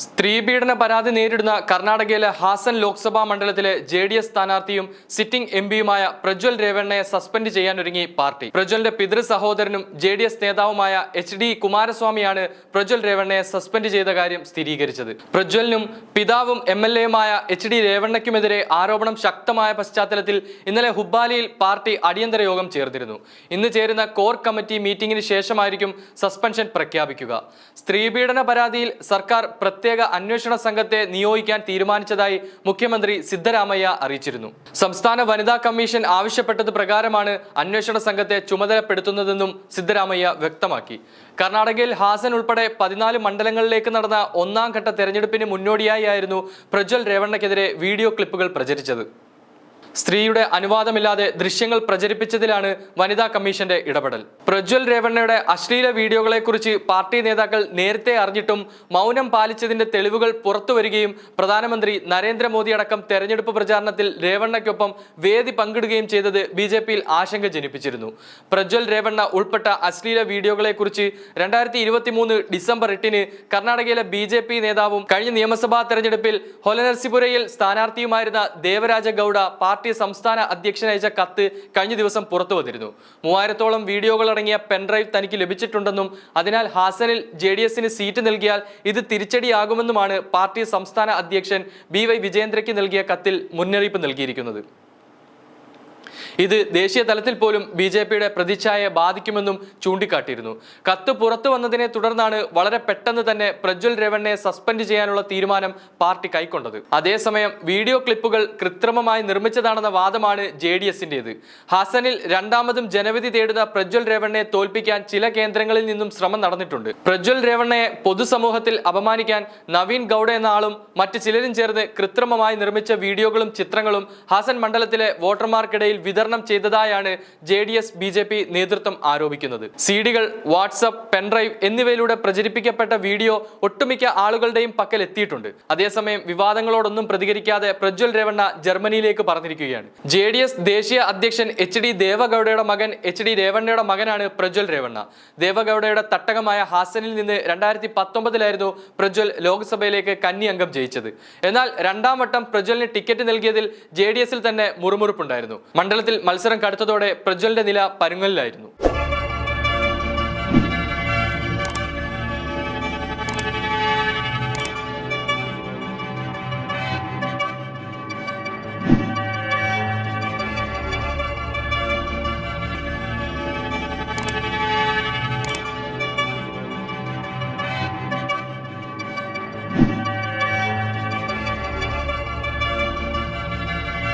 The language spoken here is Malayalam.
സ്ത്രീപീഡന പരാതി നേരിടുന്ന കർണാടകയിലെ ഹാസൻ ലോക്സഭാ മണ്ഡലത്തിലെ ജെ ഡി എസ് സ്ഥാനാർത്ഥിയും സിറ്റിംഗ് എം പിയുമായ പ്രജ്വൽ രേവണ്ണയെ സസ്പെൻഡ് ചെയ്യാനൊരുങ്ങി പാർട്ടി. പ്രജ്വലിന്റെ പിതൃ സഹോദരനും ജെ ഡി എസ് നേതാവുമായ എച്ച് ഡി കുമാരസ്വാമിയാണ് പ്രജ്വൽ രേവണ്ണയെ സസ്പെൻഡ് ചെയ്ത കാര്യം സ്ഥിരീകരിച്ചത്. പ്രജ്വലിനും പിതാവും എം എൽ എയുമായ എച്ച് ഡി രേവണ്ണയ്ക്കുമെതിരെ ആരോപണം ശക്തമായ പശ്ചാത്തലത്തിൽ ഇന്നലെ ഹുബ്ബാലിയിൽ പാർട്ടി അടിയന്തര യോഗം ചേർന്നിരുന്നു. ഇന്ന് ചേരുന്ന കോർ കമ്മിറ്റി മീറ്റിംഗിന് ശേഷമായിരിക്കും സസ്പെൻഷൻ പ്രഖ്യാപിക്കുക. സ്ത്രീപീഡന പരാതിയിൽ സർക്കാർ പ്രത്യേക അന്വേഷണ സംഘത്തെ നിയോഗിക്കാൻ തീരുമാനിച്ചതായി മുഖ്യമന്ത്രി സിദ്ധരാമയ്യ അറിയിച്ചിരുന്നു. സംസ്ഥാന വനിതാ കമ്മീഷൻ ആവശ്യപ്പെട്ടത് പ്രകാരമാണ് അന്വേഷണ സംഘത്തെ ചുമതലപ്പെടുത്തുന്നതെന്നും സിദ്ധരാമയ്യ വ്യക്തമാക്കി. കർണാടകയിൽ ഹാസൻ ഉൾപ്പെടെ പതിനാല് മണ്ഡലങ്ങളിലേക്ക് നടന്ന ഒന്നാം ഘട്ട തെരഞ്ഞെടുപ്പിന് മുന്നോടിയായി ആയിരുന്നു പ്രജ്വൽ രേവണ്ണയ്ക്കെതിരെ വീഡിയോ ക്ലിപ്പുകൾ പ്രചരിച്ചത്. സ്ത്രീയുടെ അനുവാദമില്ലാതെ ദൃശ്യങ്ങൾ പ്രചരിപ്പിച്ചതിലാണ് വനിതാ കമ്മീഷന്റെ ഇടപെടൽ. പ്രജ്വൽ രേവണ്ണയുടെ അശ്ലീല വീഡിയോകളെക്കുറിച്ച് പാർട്ടി നേതാക്കൾ നേരത്തെ അറിഞ്ഞിട്ടും മൗനം പാലിച്ചതിന്റെ തെളിവുകൾ പുറത്തുവരികയും പ്രധാനമന്ത്രി നരേന്ദ്രമോദി അടക്കം തെരഞ്ഞെടുപ്പ് പ്രചാരണത്തിൽ രേവണ്ണയ്ക്കൊപ്പം വേദി പങ്കിടുകയും ചെയ്തത് ബി ജെ പിയിൽ ആശങ്ക ജനിപ്പിച്ചിരുന്നു. പ്രജ്വൽ രേവണ്ണ ഉൾപ്പെട്ട അശ്ലീല വീഡിയോകളെക്കുറിച്ച് രണ്ടായിരത്തി ഇരുപത്തിമൂന്ന് ഡിസംബർ എട്ടിന് കർണാടകയിലെ ബി ജെ പി നേതാവും കഴിഞ്ഞ നിയമസഭാ തെരഞ്ഞെടുപ്പിൽ ഹൊലനർസിപുരയിൽ സ്ഥാനാർത്ഥിയുമായിരുന്ന ദേവരാജ ഗൌഡ പാർട്ടി സംസ്ഥാന അധ്യക്ഷൻ അയച്ച കത്ത് കഴിഞ്ഞ ദിവസം പുറത്തു വന്നിരുന്നു. മൂവായിരത്തോളം വീഡിയോകൾ അടങ്ങിയ പെൻഡ്രൈവ് തനിക്ക് ലഭിച്ചിട്ടുണ്ടെന്നും അതിനാൽ ഹാസനിൽ ജെ ഡി എസിന് സീറ്റ് നൽകിയാൽ ഇത് തിരിച്ചടിയാകുമെന്നുമാണ് പാർട്ടി സംസ്ഥാന അധ്യക്ഷൻ ബി വൈ വിജയേന്ദ്രയ്ക്ക് നൽകിയ കത്തിൽ മുന്നറിയിപ്പ് നൽകിയിരിക്കുന്നത്. ഇത് ദേശീയ തലത്തിൽ പോലും ബി ജെ പിയുടെ പ്രതിച്ഛായയെ ബാധിക്കുമെന്നും ചൂണ്ടിക്കാട്ടിയിരുന്നു. കത്ത് പുറത്തു വന്നതിനെ തുടർന്നാണ് വളരെ പെട്ടെന്ന് തന്നെ പ്രജ്വൽ രേവണ്ണയെ സസ്പെൻഡ് ചെയ്യാനുള്ള തീരുമാനം പാർട്ടി കൈക്കൊണ്ടത്. അതേസമയം വീഡിയോ ക്ലിപ്പുകൾ കൃത്രിമമായി നിർമ്മിച്ചതാണെന്ന വാദമാണ് ജെ ഡി എസിന്റേത്. ഹാസനിൽ രണ്ടാമതും ജനവിധി തേടുന്ന പ്രജ്വൽ രേവണ്ണയെ തോൽപ്പിക്കാൻ ചില കേന്ദ്രങ്ങളിൽ നിന്നും ശ്രമം നടന്നിട്ടുണ്ട്. പ്രജ്വൽ രേവണ്ണയെ പൊതുസമൂഹത്തിൽ അപമാനിക്കാൻ നവീൻ ഗൗഡ എന്ന ആളും മറ്റ് ചിലരും ചേർന്ന് കൃത്രിമമായി നിർമ്മിച്ച വീഡിയോകളും ചിത്രങ്ങളും ഹാസൻ മണ്ഡലത്തിലെ വോട്ടർമാർക്കിടയിൽ വിതരണം ചെയ്തതായാണ് J D S B J P നേതൃത്വം ആരോപിക്കുന്നത്. സീഡികൾ വാട്സപ്പ് പെൻഡ്രൈവ് എന്നിവയിലൂടെ പ്രചരിപ്പിക്കപ്പെട്ട വീഡിയോ ഒട്ടുമിക്ക ആളുകളുടെയും പക്കൽ എത്തിയിട്ടുണ്ട് അതേസമയം വിവാദങ്ങളോടൊന്നും പ്രതികരിക്കാതെ പ്രജ്വൽ രേവണ്ണ ജർമ്മനിയിലേക്ക് പറഞ്ഞിരിക്കുകയാണ്. ജെ ഡി എസ് ദേശീയ അധ്യക്ഷൻ എച്ച് ഡി ദേവഗൌഡയുടെ മകൻ എച്ച് ഡി രേവണ്ണയുടെ മകനാണ് പ്രജ്വൽ രേവണ്ണ. ദേവഗൌഡയുടെ തട്ടകമായ ഹാസനിൽ നിന്ന് രണ്ടായിരത്തി പത്തൊമ്പതിലായിരുന്നു പ്രജ്വൽ ലോക്സഭയിലേക്ക് കന്നി അംഗം ജയിച്ചത്. എന്നാൽ രണ്ടാം വട്ടം പ്രജ്വലിന് ടിക്കറ്റ് നൽകിയതിൽ ജെ ഡി എസിൽ തന്നെ മുറുമുറുപ്പുണ്ടായിരുന്നു. മണ്ഡലത്തിൽ മത്സരം കടുത്തതോടെ പ്രജ്വലിന്റെ നില പരുങ്ങലിലായിരുന്നു.